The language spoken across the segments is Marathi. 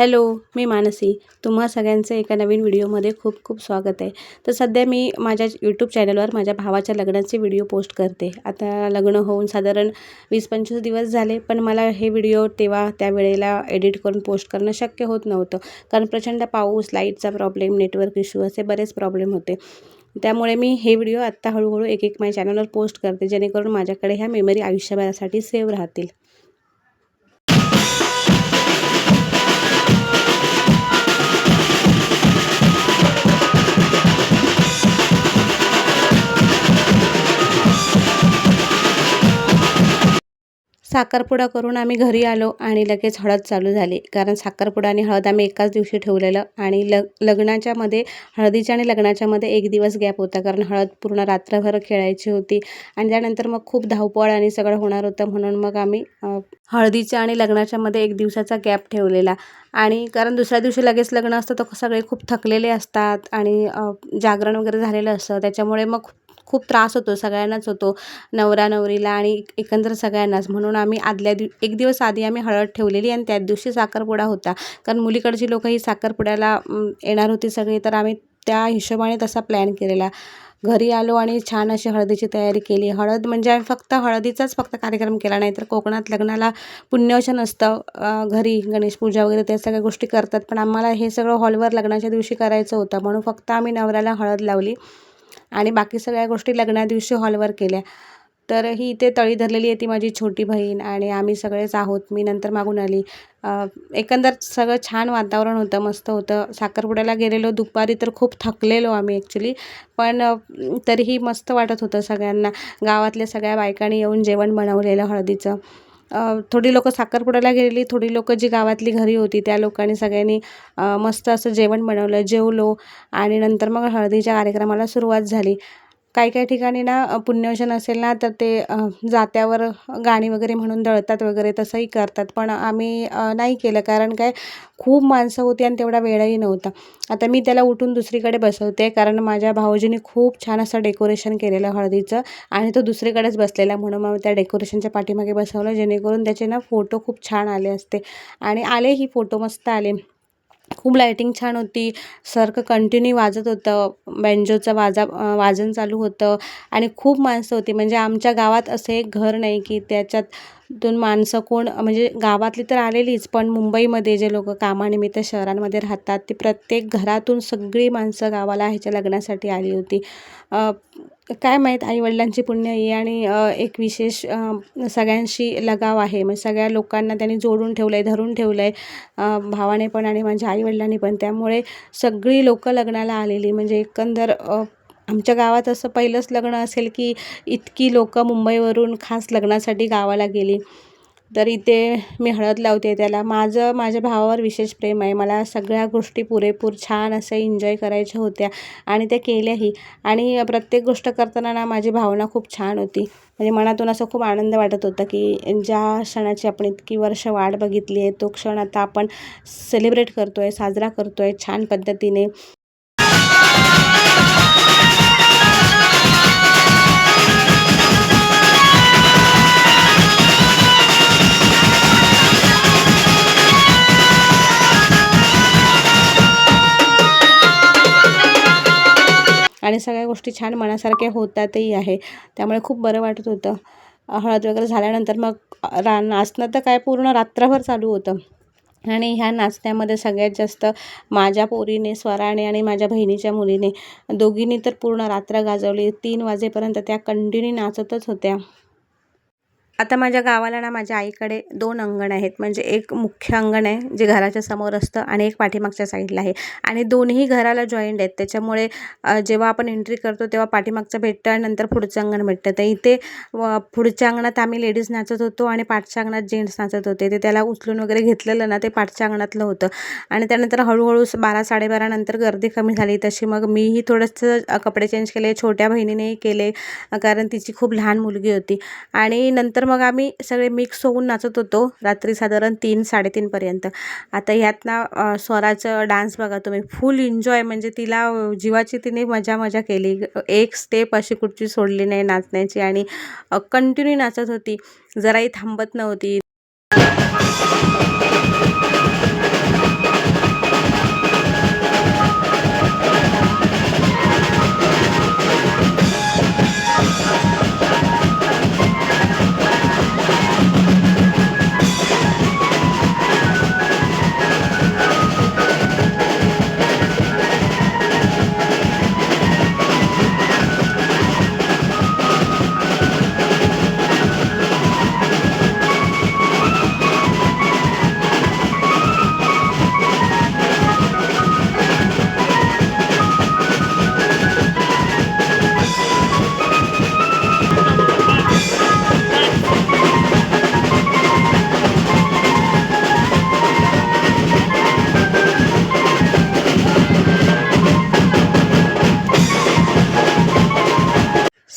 हॅलो मी मानसी. तुम्हा सगळ्यांचं एका नवीन व्हिडिओमध्ये खूप खूप स्वागत आहे. तर सध्या मी माझ्या यूट्यूब चॅनलवर माझ्या भावाच्या लग्नाचे व्हिडिओ पोस्ट करते. आता लग्न होऊन साधारण वीस पंचवीस दिवस झाले पण मला हे व्हिडिओ तेव्हा त्या वेळेला एडिट करून पोस्ट करणं शक्य होत नव्हतं. कारण प्रचंड पाऊस लाईटचा प्रॉब्लेम नेटवर्क इश्यू असे बरेच प्रॉब्लेम होते. त्यामुळे मी हे व्हिडिओ आत्ता हळूहळू एक एक माझ्या चॅनलवर पोस्ट करते जेणेकरून माझ्याकडे ह्या मेमरी आयुष्यभरासाठी सेव्ह राहतील. साखरपुडा करून आम्ही घरी आलो आणि लगेच हळद चालू झाली. कारण साखरपुडा आणि हळद आम्ही एकाच दिवशी ठेवलेलं आणि लग लग्नाच्यामध्ये हळदीच्या आणि लग्नाच्यामध्ये एक दिवस गॅप होता. कारण हळद पूर्ण रात्रभर खेळायची होती आणि त्यानंतर मग खूप धावपळ आणि सगळं होणार होतं म्हणून मग आम्ही हळदीच्या आणि लग्नाच्यामध्ये एक दिवसाचा गॅप ठेवलेला. आणि कारण दुसऱ्या दिवशी लगेच लग्न असतं तर सगळे खूप थकलेले असतात आणि जागरण वगैरे झालेलं असतं. त्याच्यामुळे मग खूप त्रास होतो सगळ्यांनाच होतो नवरा नवरीला आणि एकंदर सगळ्यांनाच. म्हणून आम्ही आदल्या दिव एक दिवस आधी आम्ही हळद ठेवलेली आणि त्याच दिवशी साखरपुडा होता. कारण मुलीकडची लोकं ही साखरपुड्याला येणार होती सगळी तर आम्ही त्या हिशोबाने तसा प्लॅन केलेला. घरी आलो आणि छान अशी हळदीची तयारी केली. हळद म्हणजे आम्ही फक्त हळदीचाच फक्त कार्यक्रम केला नाही तर कोकणात लग्नाला पुण्यवचन असतं घरी गणेश पूजा वगैरे त्या सगळ्या गोष्टी करतात. पण आम्हाला हे सगळं हॉलवर लग्नाच्या दिवशी करायचं होतं. म्हणून फक्त आम्ही नवऱ्याला हळद लावली. आणि बाकी सगळ्या गोष्टी लग्ना दिवशी हॉलवर केल्या. तर ही इथे तळी धरलेली आहे ती माझी छोटी बहीण आणि आम्ही सगळेच आहोत. मी नंतर मागून आली. एकंदर सगळं छान वातावरण होतं मस्त होतं. साखरपुड्याला गेलेलो दुपारी तर खूप थकलेलो आम्ही ॲक्च्युली पण तरीही मस्त वाटत होतं सगळ्यांना. गावातल्या सगळ्या बायकांनी येऊन जेवण बनवलेलं हळदीचं. थोडी लोकं साखरपुड्याला गेलेली थोडी लोकं जी गावातली घरी होती त्या लोकांनी सगळ्यांनी मस्त असं जेवण बनवलं जेवलो आणि नंतर मग हळदीच्या कार्यक्रमाला सुरुवात झाली. काही काही ठिकाणी ना पुण्यवशन असेल ना तर ते जात्यावर गाणी वगैरे म्हणून दळतात वगैरे तसंही करतात. पण आम्ही नाही केलं कारण काय खूप माणसं होती आणि तेवढा वेळही नव्हता. आता मी त्याला उठून दुसरीकडे बसवते कारण माझ्या भाऊजीने खूप छान असं डेकोरेशन केलेलं हळदीचं आणि तो दुसरीकडेच बसलेला म्हणून मग त्या डेकोरेशनच्या पाठीमागे बसवलं जेणेकरून त्याचे ना फोटो खूप छान आले असते. आणि आलेही फोटो मस्त आले. खूप लायटिंग छान होती. सारखं कंटिन्यू वाजत होतं. बँजोचं वाजा वाजन चालू होतं. आणि खूप माणसं होती. म्हणजे आमच्या गावात असं एक घर नाही की त्याच्यात दोन माणसं कोण म्हणजे गावातली तर आलेलीच पण मुंबईमध्ये जे लोक कामानिमित्त शहरांमध्ये राहतात ती प्रत्येक घरातून सगळी माणसं गावाला ह्याच्या लग्नासाठी आली होती. काय माहीत आईवडिलांची पुण्य आहे आणि एक विशेष सगळ्यांशी लगाव आहे. म्हणजे सगळ्या लोकांना त्यांनी जोडून ठेवलं आहे धरून ठेवलं आहे भावाने पण आणि माझ्या आईवडिलांनी पण. त्यामुळे सगळी लोकं लग्नाला आलेली म्हणजे एकंदर आमच्या गावात असं पहिलंच लग्न असेल की इतकी लोकं मुंबईवरून खास लग्नासाठी गावाला गेली. तर इथे मी हळद लावते त्याला. माझं माझ्या भावावर विशेष प्रेम आहे. मला सगळ्या गोष्टी पुरेपूर छान असं एन्जॉय करायच्या होत्या आणि त्या केल्याही. आणि प्रत्येक गोष्ट करताना ना माझी भावना खूप छान होती. म्हणजे मनातून असं खूप आनंद वाटत होता की ज्या क्षणाची आपण इतकी वर्ष वाट बघितली आहे तो क्षण आता आपण सेलिब्रेट करतो आहे साजरा करतो आहे छान पद्धतीने. गोष्टी छान मनासारख्या होतातही आहे. त्यामुळे खूप बरं वाटत होतं. हळद वगैरे झाल्यानंतर मग रा नाचणं तर काय पूर्ण रात्रभर चालू होतं. आणि ह्या नाचण्यामध्ये सगळ्यात जास्त माझ्या पोरीने स्वराने आणि माझ्या बहिणीच्या मुलीने दोघींनी तर पूर्ण रात्र गाजवली. तीन वाजेपर्यंत त्या कंटिन्यू नाचतच होत्या. आता माझ्या गावाला ना माझ्या आईकडे दोन अंगण आहेत. म्हणजे एक मुख्य अंगण आहे जे घराच्या समोर असतं आणि एक पाठीमागच्या साईडला आहे. आणि दोन्ही घराला जॉईंट आहेत. त्याच्यामुळे जेव्हा आपण एंट्री करतो तेव्हा पाठीमागचं भेटतं आणि नंतर पुढचं अंगण भेटतं. तर इथे पुढच्या अंगणात आम्ही लेडीज नाचत होतो आणि पाठच्या अंगणात जेंट्स नाचत होते. ते त्याला उचलून वगैरे घेतलेलं ना ते पाठच्या अंगणातलं होतं. आणि त्यानंतर हळूहळू बारा साडेबारा नंतर गर्दी कमी झाली. तशी मग मीही थोडंसं कपडे चेंज केले. छोट्या बहिणीनेही केले. कारण तिची खूप लहान मुलगी होती. आणि नंतर मग आम्ही सगळे मिक्स होऊन नाचत होतो. रात्री साधारण तीन साडेतीनपर्यंत आता ह्यात ना स्वराचं डान्स बघा तुम्ही. फुल एन्जॉय म्हणजे तिला जीवाची तिने मजा मजा केली. एक स्टेप अशी कुठची सोडली नाही नाचण्याची आणि कंटिन्यू नाचत होती. जराही थांबत नव्हती.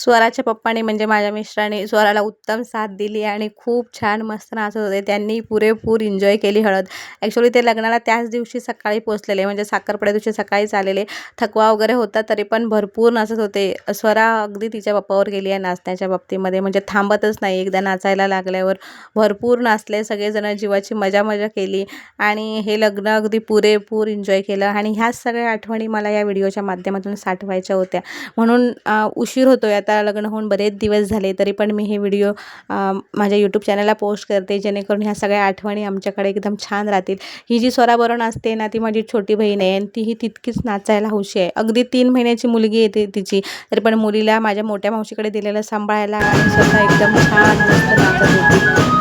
स्वराच्या पप्पाने म्हणजे माझ्या मिस्टराने स्वराला उत्तम साथ दिली आणि खूप छान मस्त नाचत होते. त्यांनी पुरेपूर एन्जॉय केली हळद. ॲक्च्युली ते लग्नाला त्याच दिवशी सकाळी पोचलेले म्हणजे साखरपुड्या दिवशी सकाळीच आलेले थकवा वगैरे होता तरी पण भरपूर नाचत होते. स्वरा अगदी तिच्या पप्पावर गेली आहे नाचण्याच्या बाबतीमध्ये म्हणजे थांबतच नाही. एकदा नाचायला लागल्यावर भरपूर नाचले सगळेजण जीवाची मजा मजा केली आणि हे लग्न अगदी पुरेपूर एन्जॉय केलं. आणि ह्याच सगळ्या आठवणी मला या व्हिडिओच्या माध्यमातून साठवायच्या होत्या. म्हणून उशीर होतो आहे आता लग्न होऊन बरेच दिवस झाले तरी पण मी हे व्हिडिओ माझ्या यूट्यूब चॅनलला पोस्ट करते जेणेकरून ह्या सगळ्या आठवणी आमच्याकडे एकदम छान राहतील. ही जी स्वराबरोबर असते ना ती माझी छोटी बहीण आहे आणि तीही तितकीच नाचायला हौशी आहे. अगदी तीन महिन्याची मुलगी येते तिची तरी पण मुलीला माझ्या मोठ्या मावशीकडे दिलेलं सांभाळायला आणि स्वतः एकदम छान मस्त नाचत होती.